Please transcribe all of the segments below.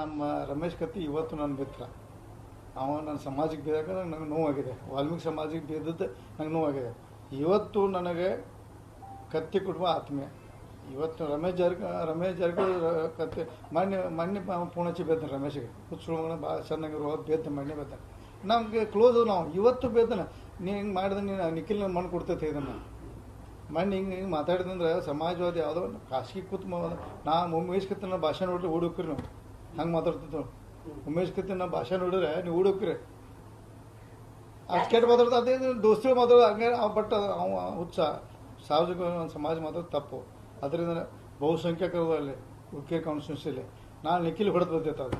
ನಮ್ಮ ರಮೇಶ್ ಕತ್ತಿ ಇವತ್ತು ನನ್ನ ಮಿತ್ರ. ಅವ ನನ್ನ ಸಮಾಜಕ್ಕೆ ಬೇದಾಗ ನನಗೆ ನೋವಾಗಿದೆ. ವಾಲ್ಮೀಕಿ ಸಮಾಜಕ್ಕೆ ಬೇದದ್ದು ನಂಗೆ ನೋವಾಗಿದೆ. ಇವತ್ತು ನನಗೆ ಕತ್ತಿ ಕುಟುಂಬ ಆತ್ಮೀಯ. ಇವತ್ತು ರಮೇಶ್ ಜಾರ್ಕ, ರಮೇಶ್ ಜಾರಕಿಹೊಳಿ ಕತ್ತಿ ಮಣ್ಣೆ ಮೊನ್ನೆ ಪೂಣಚ್ಚಿ ಬೇದ ರಮೇಶ್ಗೆ. ಹುಚ್ಚುಮಗನ ಭಾಳ ಚೆನ್ನಾಗಿರುವ ಬೇದ ಮಣ್ಣೆ ಬೇದ ನಮಗೆ ಕ್ಲೋಸ್ ನಾವು. ಇವತ್ತು ಬೇದನ ನೀ ಹಿಂಗೆ ಮಾಡಿದ್ರೆ ನೀನು ನಿಖಿಲ್ ಮಣ್ಣು ಕೊಡ್ತೈತೆ ಇದನ್ನು ಮಣ್ಣು. ಹಿಂಗೆ ಹಿಂಗೆ ಮಾತಾಡಿದಂದ್ರೆ ಸಮಾಜವಾದಿ ಯಾವುದೋ ಖಾಸಗಿ ಕೂತ್ ನಾ ಉಮೇಶ್ ಕತ್ತಿನ ಭಾಷೆ ನೋಡ್ರಿ ಓಡೋಕ್ರಿ ನಾವು. ಹಂಗೆ ಮಾತಾಡ್ತಿದ್ದು ಉಮೇಶ್ ಕತ್ತಿನ ಭಾಷೆ ನೋಡಿದ್ರೆ ನೀವು ಹುಡುಕ್ರೆ ಅಷ್ಟು ಕೆಟ್ಟ ಮಾತಾಡ್ತಾ ಅದೇ ದೋಸ್ತಿಗಳು ಮಾತಾಡೋದು ಹಂಗೆ ಬಟ್ ಅವ ಹುಚ್ಚ. ಸಾರ್ವಜನಿಕ ಸಮಾಜ ಮಾತಾಡೋದು ತಪ್ಪು. ಅದರಿಂದ ಬಹುಸಂಖ್ಯಾತರಲ್ಲಿ ಉಕ್ಕೆ ಕಾನ್ಸ್ಟಿಟ್ಯೂನ್ಸಿಲಿ ನಾನು ನಿಖಿಲ್ ಹೊಡೆದು ಬಂದಿತ್ತು ಅದು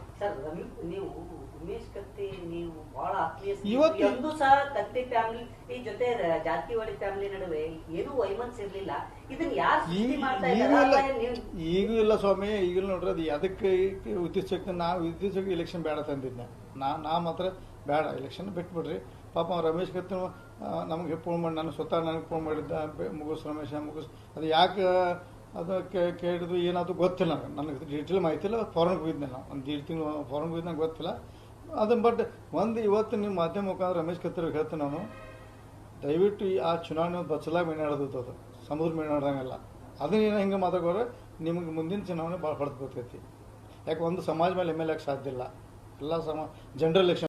ಉಮೇಶ್ ಕತ್ತಿ ನೀವು ಬಹಳ ಆತ್ಮೀಯ ಸ್ನೇಹಿತರು. ಇವತ್ತು- ಎಂದೂ ಸಹ ಕತ್ತಿ ಫ್ಯಾಮಿಲಿ ಈ ಜೊತೆ ಜಾತಿವಾಡಿ ಫ್ಯಾಮಿಲಿ ನಡುವೆ ಏನು ವೈಮನ್ಸ್ ಇರಲಿಲ್ಲ. ಇದನ್ನ ಯಾರು ಈಗ ಸೃಷ್ಟಿ ಮಾಡ್ತಾ ಇದ್ದಾರೆ? ಇಲ್ಲ ಈಗೂ ಇಲ್ಲ ಸ್ವಾಮಿ ಈಗಲೂ ನೋಡ್ರಿ ಅದು ಅದಕ್ಕೆ ಉದ್ದೇಶಕ್ಕೆ ನಾವು ಉದ್ದೇಶಕ್ಕೆ ಎಲೆಕ್ಷನ್ ಬೇಡ ತಂದಿದ್ದೆ ನಾ ನಾ ಮಾತ್ರ ಬೇಡ ಎಲೆಕ್ಷನ್ ಬಿಟ್ಬಿಡ್ರಿ. ಪಾಪ ರಮೇಶ್ ಕತ್ತಿ ನಮಗೆ ಫೋನ್ ಮಾಡಿ ನಾನು ಸ್ವತಃ ನನಗೆ ಫೋನ್ ಮಾಡಿದ್ದ ಮುಗಿಸ್ ರಮೇಶ ಮುಗಿಸ್ ಅದು ಯಾಕೆ ಅದು ಕೇಳಿದ್ರು ಏನಾದ್ರು ಗೊತ್ತಿಲ್ಲ ನನಗೆ. ನನಗೆ ಡೀಟೇಲ್ ಮಾಹಿತಿ ಇಲ್ಲ ಫಾರನ್ಗೆ ಹೋಗಿದ್ದೆ ನಾನು ಒಂದು ದೀಡ್ ತಿಂಗಳು ಫಾರನ್ಗೆ ಹೋಗಿದ್ದು ನಂಗೆ ಗೊತ್ತಿಲ್ಲ. ಅದನ್ನು ಬಟ್ ಒಂದು ಇವತ್ತು ನಿಮ್ಮ ಮಾಧ್ಯಮ ಮುಖಾಂತರ ರಮೇಶ್ ಕತ್ತಿ ಹೇಳ್ತೀನಿ ನಾನು. ದಯವಿಟ್ಟು ಈ ಆ ಚುನಾವಣೆ ಒಂದು ಬಚ್ಚಲಾಗಿ ಮೇನಾಡೋದು ಅದು. ಸಮುದ್ರ ಅದನ್ನ ಅದನ್ನೇನು ಹಿಂಗೆ ಮಾತಾಡೋರೆ ನಿಮಗೆ ಮುಂದಿನ ಚುನಾವಣೆ ಭಾಳ ಹೊಡೆದು ಬರ್ತೈತಿ ಯಾಕೆ ಒಂದು ಸಮಾಜ ಮೇಲೆ ಎಂ ಎಲ್ ಸಾಧ್ಯ ಇಲ್ಲ. ಎಲ್ಲ ಸಮ ಜನರಲ್ ಎಲೆಕ್ಷನ್